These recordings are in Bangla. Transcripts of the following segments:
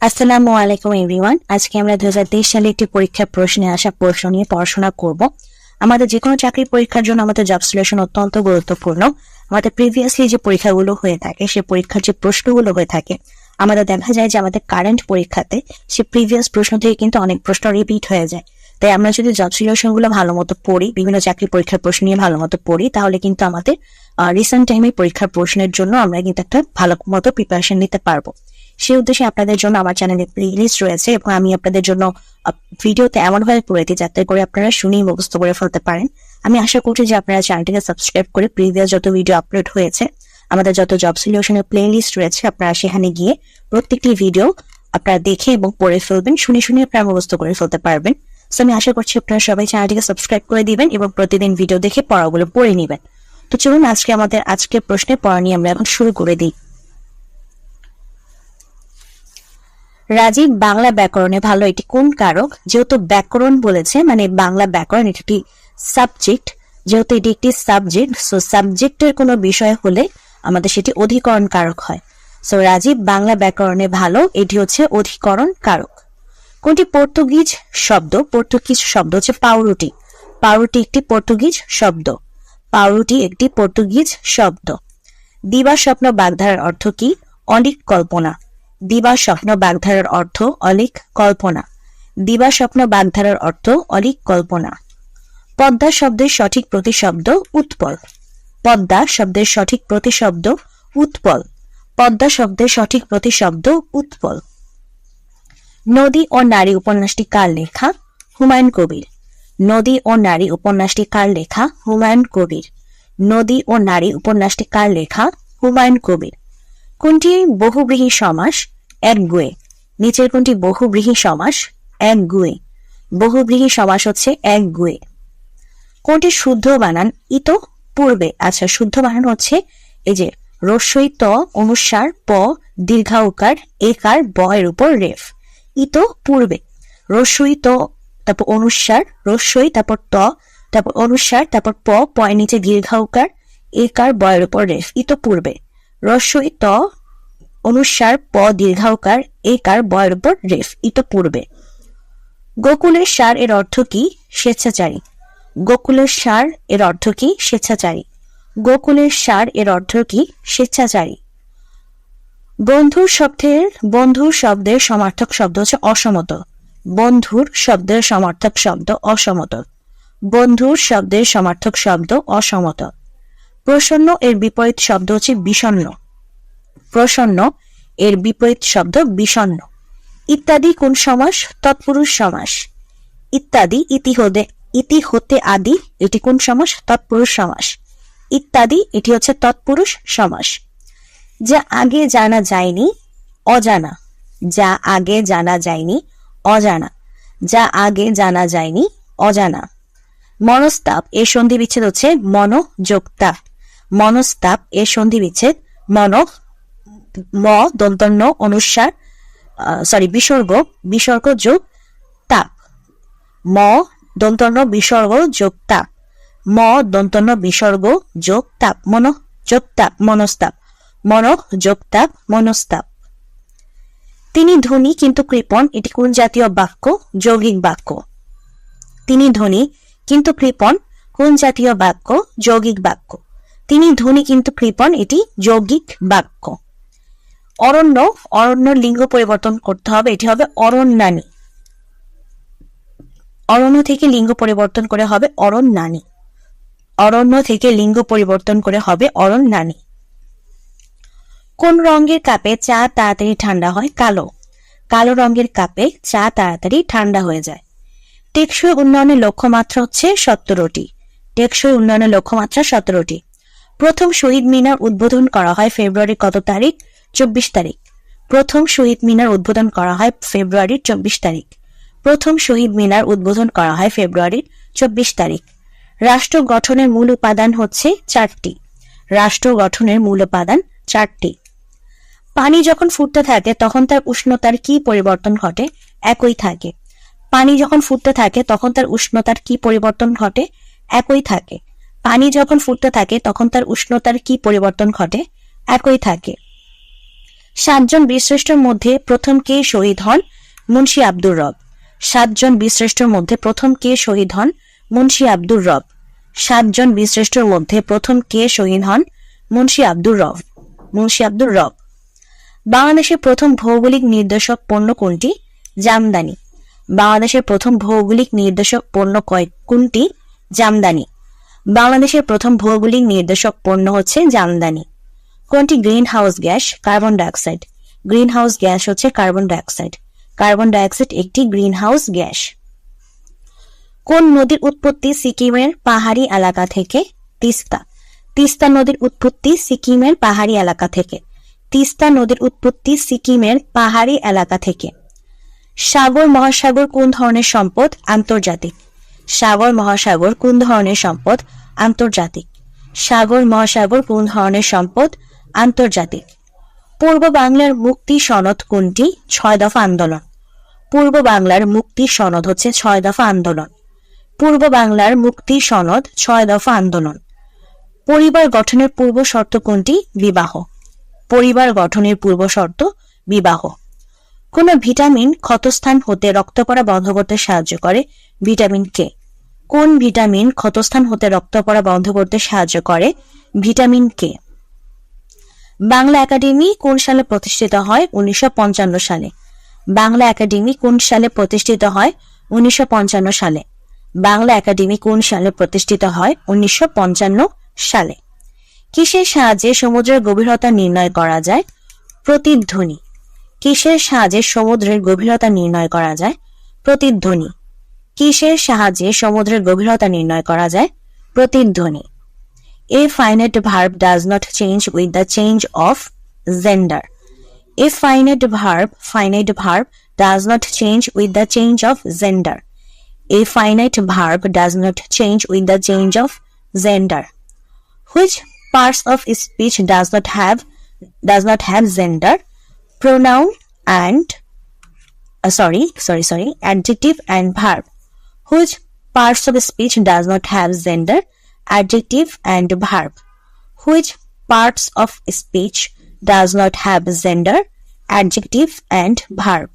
আসসালামু আলাইকুম এভরিওয়ান আজকে আমরা দু সালে একটি পরীক্ষার প্রশ্নে আসা প্রশ্ন নিয়ে পড়াশোনা করব। আমাদের যে কোনো চাকরির পরীক্ষার জন্য আমাদের জব সলিউশন অত্যন্ত গুরুত্বপূর্ণ। আমাদের প্রিভিয়াসলি যে পরীক্ষাগুলো হয়ে থাকে, সে পরীক্ষার যে প্রশ্নগুলো হয়ে থাকে, আমাদের দেখা যায় যে আমাদের কারেন্ট পরীক্ষাতে সে প্রিভিয়াস প্রশ্ন থেকে কিন্তু অনেক প্রশ্ন রিপিট হয়ে যায়। তাই আমরা যদি জব সলিউশনগুলো ভালো মতো পড়ি, বিভিন্ন চাকরি পরীক্ষার প্রশ্ন নিয়ে ভালো মতো পড়ি, তাহলে কিন্তু আমাদের রিসেন্ট টাইমে পরীক্ষার প্রশ্নের জন্য আমরা কিন্তু একটা ভালো মতো প্রিপারেশন নিতে পারব। সেই উদ্দেশ্যে আপনাদের জন্য আমার চ্যানেলে প্লেলিস্ট রয়েছে এবং আমি আপনাদের জন্য ভিডিওতে এমন ভাবে পড়ে দিই যাতে করে আপনারা শুনেই মুখস্থ করে ফেলতে পারেন। আমি আশা করছি যে আপনারা চ্যানেলটিকে সাবস্ক্রাইব করে প্রিভিয়াস যত ভিডিও আপলোড হয়েছে, আমাদের যত জব সলিউশনের প্লেলিস্ট রয়েছে, আপনারা সেখানে গিয়ে প্রত্যেকটি ভিডিও আপনারা দেখে এবং পড়ে ফেলবেন, শুনে শুনে আপনারা মুখস্থ করে ফেলতে পারবেন। সো আমি আশা করছি আপনারা সবাই চ্যানেলটিকে সাবস্ক্রাইব করে দিবেন এবং প্রতিদিন ভিডিও দেখে পড়াগুলো পড়ে নেবেন। তো চলুন আজকে আমাদের আজকের প্রশ্নে পড়া নিয়ে আমরা এখন শুরু করে দিই। রাজীব, বাংলা ব্যাকরণে ভালো এটি কোন কারক? যেহেতু ব্যাকরণ বলেছে মানে বাংলা ব্যাকরণ, এটি একটি সাবজেক্ট যেহেতু এটি একটি সাবজেক্ট সো সাবজেক্টের কোনো বিষয় হলে আমাদের সেটি অধিকরণ কারক হয়। সো রাজীব, বাংলা ব্যাকরণে ভালো, এটি হচ্ছে অধিকরণ কারক। কোনটি পর্তুগিজ শব্দ? পর্তুগিজ শব্দ হচ্ছে পাউরুটি। পাউরুটি একটি পর্তুগিজ শব্দ। পাউরুটি একটি পর্তুগিজ শব্দ। দিবা স্বপ্ন বাগধারার অর্থ কি? অনেক কল্পনা। দিবা স্বপ্ন বাগধারার অর্থ অনেক কল্পনা। দিবা স্বপ্ন বাগধারার অর্থ অনেক কল্পনা। পদ্মা শব্দের সঠিক প্রতিশব্দ উৎপল। পদ্মা শব্দের সঠিক প্রতিশব্দ উৎপল। পদ্মা শব্দের সঠিক প্রতিশব্দ উৎপল। নদী ও নারী উপন্যাসটি কার লেখা? হুমায়ুন কবির। নদী ও নারী উপন্যাসটি কার লেখা? হুমায়ুন কবির। নদী ও নারী উপন্যাসটি কার লেখা? হুমায়ুন কবির। কোনটি বহুব্রীহী সমাস? এক গুয়ে। নিচের কোনটি বহুব্রীহী সমাস? এক গুয়ে। বহুব্রীহী সমাস হচ্ছে এক গুয়ে। কোনটি শুদ্ধ বানান? ইতো পূর্বে। আচ্ছা শুদ্ধ বানান হচ্ছে এই যে, রস্যই ত অনুসার প, দীর্ঘাউকার একার ব এর উপর রেফ। ইতো পূর্বে। রস্যই ত, তারপর অনুসার রস্যই তারপর ত, তারপর অনুসার, তারপর প পয়ের নিচে দীর্ঘাউকার একার ব এর উপর রেফ। ইত পূর্বে। রস্যই ত, অনুসার, প দীর্ঘাউকার একার ব এর উপর রেফ। ইত পূর্বে। গোকুলের সার এর অর্থ কি? স্বেচ্ছাচারী। গোকুলের সার এর অর্থ কি? স্বেচ্ছাচারী। গোকুলের সার এর অর্থ কি? স্বেচ্ছাচারী। বন্ধুর শব্দের বন্ধুর শব্দের সমার্থক শব্দ হচ্ছে অসমত। বন্ধুর শব্দের সমার্থক শব্দ অসমত। বন্ধুর শব্দের সমার্থক শব্দ অসমত। প্রসন্ন এর বিপরীত শব্দ হচ্ছে বিষণ্ণ প্রসন্ন এর বিপরীত শব্দ বিষণ্ণ ইত্যাদি কোন সমাস? তৎপুরুষ সমাস। ইত্যাদি ইতি হতে ইতি হতে আদি, এটি কোন সমাস? তৎপুরুষ সমাস। ইত্যাদি, এটি হচ্ছে তৎপুরুষ সমাস। যা আগে জানা যায়নি, অজানা। যা আগে জানা যায়নি, অজানা। যা আগে জানা যায়নি, অজানা। মনস্তাপ এর সন্ধি বিচ্ছেদ হচ্ছে মনোযোগতা মনস্তাপ এর সন্ধি বিচ্ছেদ মন ম দন্তন্য অনুসার সরি বিসর্গ বিসর্গ, যোগ, তাপ। ম দন্তন্য বিসর্গ, যোগ, তাপ। ম দন্তন্য বিসর্গ, যোগ, তাপ। মন যোগ তাপ মনস্তাপ। মন যোগ তাপ মনস্তাপ। তিনি ধনী কিন্তু কৃপণ, এটি কোন জাতীয় বাক্য? যৌগিক বাক্য। তিনি ধনী কিন্তু কৃপণ, কোন জাতীয় বাক্য? যৌগিক বাক্য। তিনি ধনী কিন্তু কৃপণ, এটি যৌগিক বাক্য। অরণ্য অরণ্য লিঙ্গ পরিবর্তন করতে হবে, এটি হবে অরণ্যানী। অরণ্য থেকে লিঙ্গ পরিবর্তন করে হবে অরণ্যানী। অরণ্য থেকে লিঙ্গ পরিবর্তন করে হবে অরণ্যানী। কোন রঙের কাপে চা তাড়াতাড়ি ঠান্ডা হয়? কালো। কালো রঙের কাপে চা তাড়াতাড়ি ঠান্ডা হয়ে যায়। টেকসই উন্নয়নের লক্ষ্যমাত্রা হচ্ছে সতেরোটি। টেকসই উন্নয়নের লক্ষ্যমাত্রা সতেরোটি। প্রথম শহীদ মিনার উদ্বোধন করা হয় ফেব্রুয়ারি কত তারিখ? চব্বিশ তারিখ। প্রথম শহীদ মিনার উদ্বোধন করা হয় ফেব্রুয়ারির চব্বিশ তারিখ। প্রথম শহীদ মিনার উদ্বোধন করা হয় ফেব্রুয়ারির চব্বিশ তারিখ। রাষ্ট্র গঠনের মূল উপাদান হচ্ছে চারটি। রাষ্ট্র গঠনের মূল উপাদান চারটি। পানি যখন ফুটতে থাকে, তখন তার উষ্ণতার কি পরিবর্তন ঘটে? একই থাকে। পানি যখন ফুটতে থাকে, তখন তার উষ্ণতার কি পরিবর্তন ঘটে? একই থাকে। পানি যখন ফুটতে থাকে, তখন তার উষ্ণতার কি পরিবর্তন ঘটে? একই থাকে। সাতজন বীরশ্রেষ্ঠর মধ্যে প্রথম কে শহীদ হন? মুন্সি আব্দুর রব। সাতজন বীরশ্রেষ্ঠর মধ্যে প্রথম কে শহীদ হন? মুন্সি আব্দুর রব। সাতজন বীরশ্রেষ্ঠর মধ্যে প্রথম কে শহীদ হন? মুন্সি আব্দুর রব। মুন্সি আব্দুর রব। বাংলাদেশের প্রথম ভৌগোলিক নির্দেশক পণ্য কোনটি? জামদানি। বাংলাদেশের প্রথম ভৌগোলিক নির্দেশক পণ্য কয়, কোনটি? জামদানি। বাংলাদেশের প্রথম ভৌগোলিক নির্দেশক পণ্য হচ্ছে জামদানি। কোনটি? Green house gas, carbon dioxide. Green house gas হচ্ছে কার্বন ডাইঅক্সাইড। কার্বন ডাইঅক্সাইড একটি গ্রিন হাউস গ্যাস। কোন নদীর উৎপত্তি সিকিমের পাহাড়ি এলাকা থেকে? তিস্তা। তিস্তা নদীর উৎপত্তি সিকিমের পাহাড়ি এলাকা থেকে। তিস্তা নদীর উৎপত্তি সিকিমের পাহাড়ি এলাকা থেকে। সাগর মহাসাগর কোন ধরনের সম্পদ? আন্তর্জাতিক। সাগর মহাসাগর কোন ধরনের সম্পদ? আন্তর্জাতিক। সাগর মহাসাগর কোন ধরনের সম্পদ? আন্তর্জাতিক। পূর্ব বাংলার মুক্তি সনদ কোনটি? ছয় দফা আন্দোলন। পূর্ব বাংলার মুক্তি সনদ হচ্ছে ছয় দফা আন্দোলন। পূর্ব বাংলার মুক্তি সনদ ছয় দফা আন্দোলন। পরিবার গঠনের পূর্ব শর্ত কোনটি? বিবাহ। পরিবার গঠনের পূর্ব শর্ত, বিবাহ। কোন ভিটামিন ক্ষতস্থান হতে রক্ত পড়া বন্ধ করতে সাহায্য করে ভিটামিন কে। কোন ভিটামিন ক্ষতস্থান হতে রক্ত পড়া বন্ধ করতে সাহায্য করে? Vitamin K. বাংলা একাডেমি কোন সালে প্রতিষ্ঠিত হয়? উনিশশো পঞ্চান্ন সালে। বাংলা একাডেমি কোন সালে প্রতিষ্ঠিত হয়? উনিশশো পঞ্চান্ন সালে। বাংলা একাডেমি কোন সালে প্রতিষ্ঠিত হয়? উনিশশো পঞ্চান্ন সালে। কিসের সাহায্যে সমুদ্রের গভীরতা নির্ণয় করা যায়? প্রতিধ্বনি। কিসের সাহায্যে সমুদ্রের গভীরতা নির্ণয় করা যায়? প্রতিধ্বনি। কিসের সাহায্যে সমুদ্রের গভীরতা নির্ণয় করা যায়? প্রতিধ্বনি। A finite verb does not change with the change of gender a finite verb finite verb does not change with the change of gender a finite verb does not change with the change of gender which parts of speech does not have does not have gender? Pronoun and uh, sorry, sorry, sorry, adjective and verb. Which parts of speech does not have gender? adjective and verb. Which parts of speech does not have gender, adjective and verb?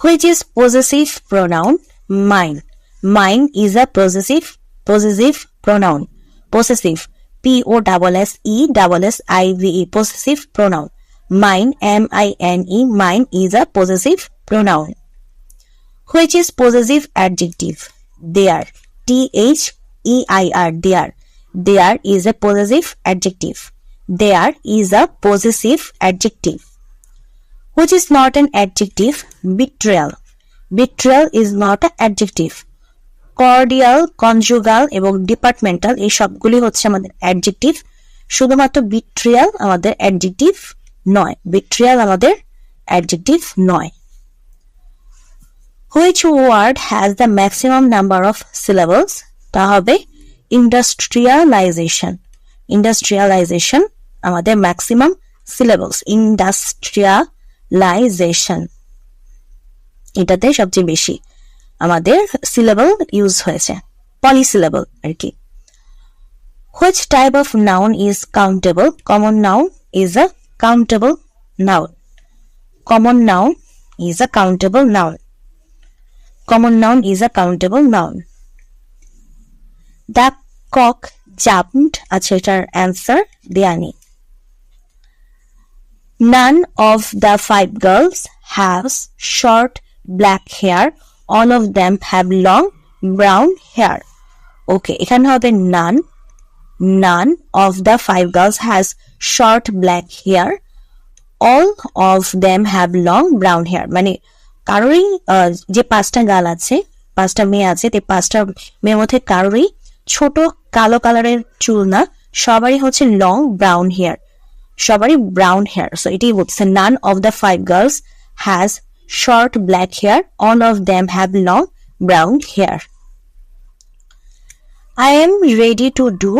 Which is possessive pronoun? Mine. Mine is a possessive possessive pronoun. Possessive. P O S S E S S I V E possessive pronoun. Mine M I N E mine is a possessive pronoun. Which is possessive adjective? There. T H E-I-R, there. There is a possessive adjective. There is a possessive adjective. Which is not an adjective? Betrayal. Betrayal is not an adjective. Cordial conjugal এবং ডিপার্টমেন্টাল এই সবগুলি হচ্ছে আমাদের অ্যাডজেক্টিভ শুধুমাত্র বিট্রিয়াল আমাদের অ্যাডজেক্টিভ নয় বিট্রিয়াল আমাদের অ্যাডজেক্টিভ নয়। Which word has the maximum number of syllables তা হবে ইন্ডাস্ট্রিয়ালাইজেশন ইন্ডাস্ট্রিয়ালাইজেশন আমাদের ম্যাক্সিমাম সিলেবাস ইন্ডাস্ট্রিয়ালাইজেশন এটাতে সবচেয়ে বেশি। আমাদের সিলেবল ইউজ হয়েছে পলিসিলেবল আর কি। Which type of noun is countable common noun is a countable noun common noun is a countable noun common noun is a countable noun the cock jumped আচ্ছা এটার অ্যান্সার দেয়া নেই। None of the five girls has short black All of them have long brown hair. Okay, এখানে হবে নান None of the five girls has short black hair. All of them have long brown hair. মানে কারোরই যে পাঁচটা গাল আছে পাঁচটা মেয়ে আছে তে পাঁচটা মেয়ের মধ্যে কারোরই ছোট কালো কালারের চুল না সবারই হচ্ছে লং ব্রাউন হেয়ার সবারই ব্রাউন হেয়ার সো এটাই বলছে none of the five girls has short black hair all of them have long brown hair I am ready to do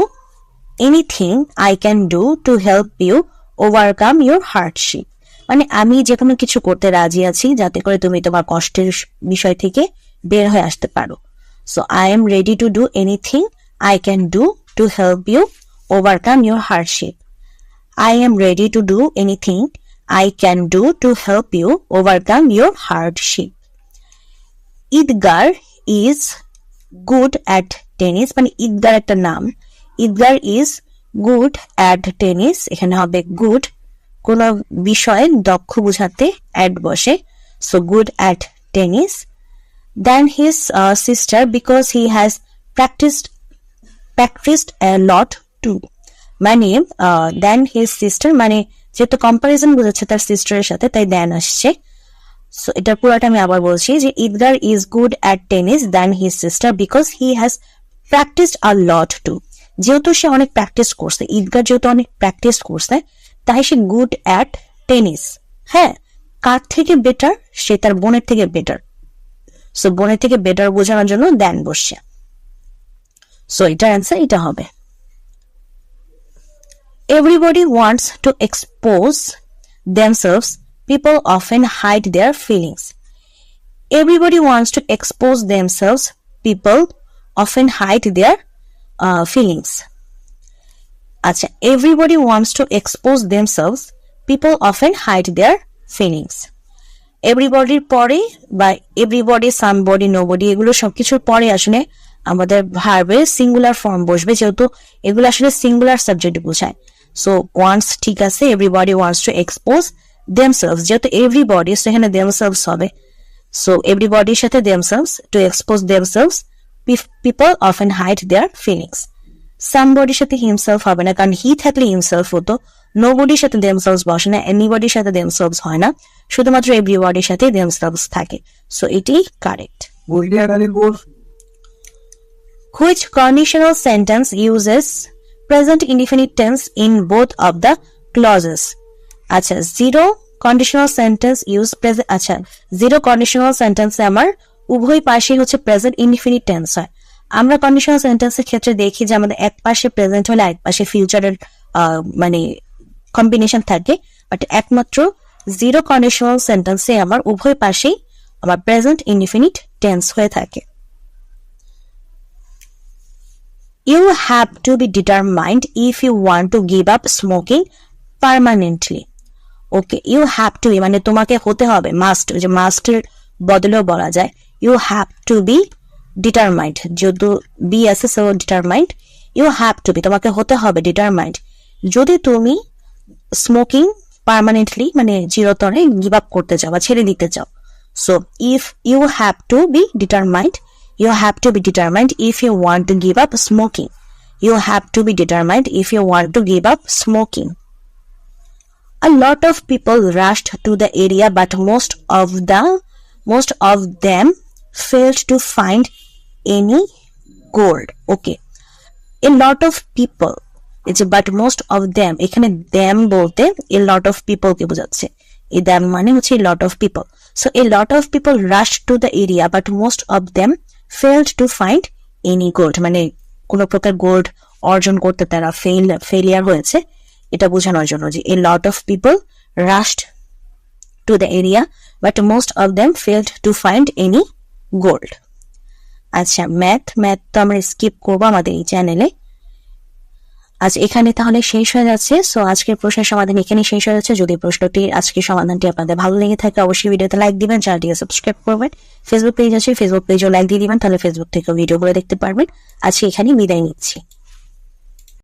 anything I can do to help you overcome your hardship. মানে আমি যে কোনো কিছু করতে রাজি আছি, যাতে করে তুমি তোমার কষ্টের বিষয় থেকে বের হয়ে আসতে পারো। So I am ready to do anything I can do to help you overcome your hardship I am ready to do anything I can do to help you overcome your hardship Edgar is good at tennis মানে ঈদগার একটা নাম। Edgar is good at tennis এখানে হবে গুড কোন বিষয়ে দক্ষ বোঝাতে অ্যাড বসে। So good at tennis then his sister because he has practised practised lot to মানে দেন হিজ সিস্টার মানে যেহেতু কম্পারিজন বোঝাচ্ছে তার সিস্টারের সাথে, তাই দেন আসছে। সো এটা পুরোটা আমি আবার বলছি যে Edgar is good at tennis than his sister because he has practised a lot too যেহেতু সে অনেক প্র্যাকটিস করছে ঈদগার যেহেতু অনেক প্র্যাকটিস করছে, তাই সে গুড অ্যাট টেনিস হ্যাঁ কার থেকে বেটার সে তার বোনের থেকে বেটার সো বোনের থেকে বেটার বোঝানোর জন্য দেন বসছে। সো এটার অ্যান্সার এটা হবে। Everybody wants to expose themselves. People often hide their feelings. Everybody wants to expose themselves. People often hide their uh, feelings. আচ্ছা everybody wants to expose themselves. People often hide their feelings. এভরিবডির পরে বা এভরিবডি সামবডি নোবডি এগুলো সবকিছুর পরে আসলে আমাদের ভার্বের সিঙ্গুলার ফর্ম বসবে যেহেতু এগুলো আসলে সিঙ্গুলার সাবজেক্ট বোঝায় সো ওয়ান্টস ঠিক আছে everybody wants to expose themselves যেহেতু এভরিবডি সেখানে দেমসেলস হবে। সো এভরিবডির সাথে themselves to expose themselves people of often hide their feelings সামবডির সাথে হিমসেলফ হবে না কারণ হি থাকলে হিমসেলফ হতো। নো বডির সাথে দেমসেলস বসে না এনিবডির সাথে দেমসেলস হয় না। শুধুমাত্র এভরিবডির সাথে দেমসেলস থাকে। সো এটি কারেক্ট বইটি আকারের বোর Which present indefinite tense in both of the clauses? আচ্ছা zero conditional sentence use present আচ্ছা জিরো কন্ডিশনাল সেন্টেন্সে আমার উভয় পাশে হচ্ছে প্রেজেন্ট ইনডিফিনিট টেন্স হয়। আমরা কন্ডিশনাল সেন্টেন্সের ক্ষেত্রে দেখি যে আমাদের এক পাশে প্রেজেন্ট হলে এক পাশে ফিউচারের মানে কম্বিনেশন থাকে। বাট একমাত্র জিরো কন্ডিশনাল সেন্টেন্সে আমার উভয় পাশেই আমার প্রেজেন্ট ইনডিফিনিট টেন্স হয়ে থাকে। You have to be determined if you want to give up smoking permanently. Okay you have to be মানে তোমাকে হতে হবে মাস্ট যে মাস্টের বদলেও বলা যায় you have to be determined যেহেতু বি আছে so determined you have to be তোমাকে হতে হবে ডিটারমাইন্ড যদি তুমি স্মোকিং পারমানেন্টলি মানে চিরতরে গিভ আপ করতে চাও বা ছেড়ে দিতে চাও so if you have to be determined you have to be determined if you want to give up smoking. You have to be determined if you want to give up smoking. A lot of people rushed to the area, but most of the most of them failed to find any gold. Okay. A lot of people it's but most of them এখানে them বলতে a lot of people কে বোঝাচ্ছে এই them মানে হচ্ছে a lot of people so a lot of people rushed to the area but most of them failed to find any gold মানে কোন প্রকার গোল্ড অর্জন করতে তারা ফেল ফেলিয়ার হয়েছে এটা বোঝানোর জন্য যে a lot of people rushed to the area but most of them failed to find any gold আচ্ছা ম্যাথ ম্যাথ তো আমরা স্কিপ করব আমাদের এই চ্যানেলে আজ এখানে তাহলে শেষ হয়ে যাচ্ছে। সো আজকের প্রশ্নের সমাধান এখানে শেষ হয়ে যাচ্ছে। যদি প্রশ্নটি আজকের সমাধানটি আপনাদের ভালো লেগে থাকে, অবশ্যই ভিডিওতে লাইক দিবেন, চ্যানেলটিকে সাবস্ক্রাইব করবেন। ফেসবুক পেজ আছে ফেসবুক পেজও লাইক দিয়ে দিবেন, তাহলে ফেসবুক থেকে ভিডিও ভিডিওগুলো দেখতে পারবেন। আজকে এখানে বিদায় নিচ্ছি।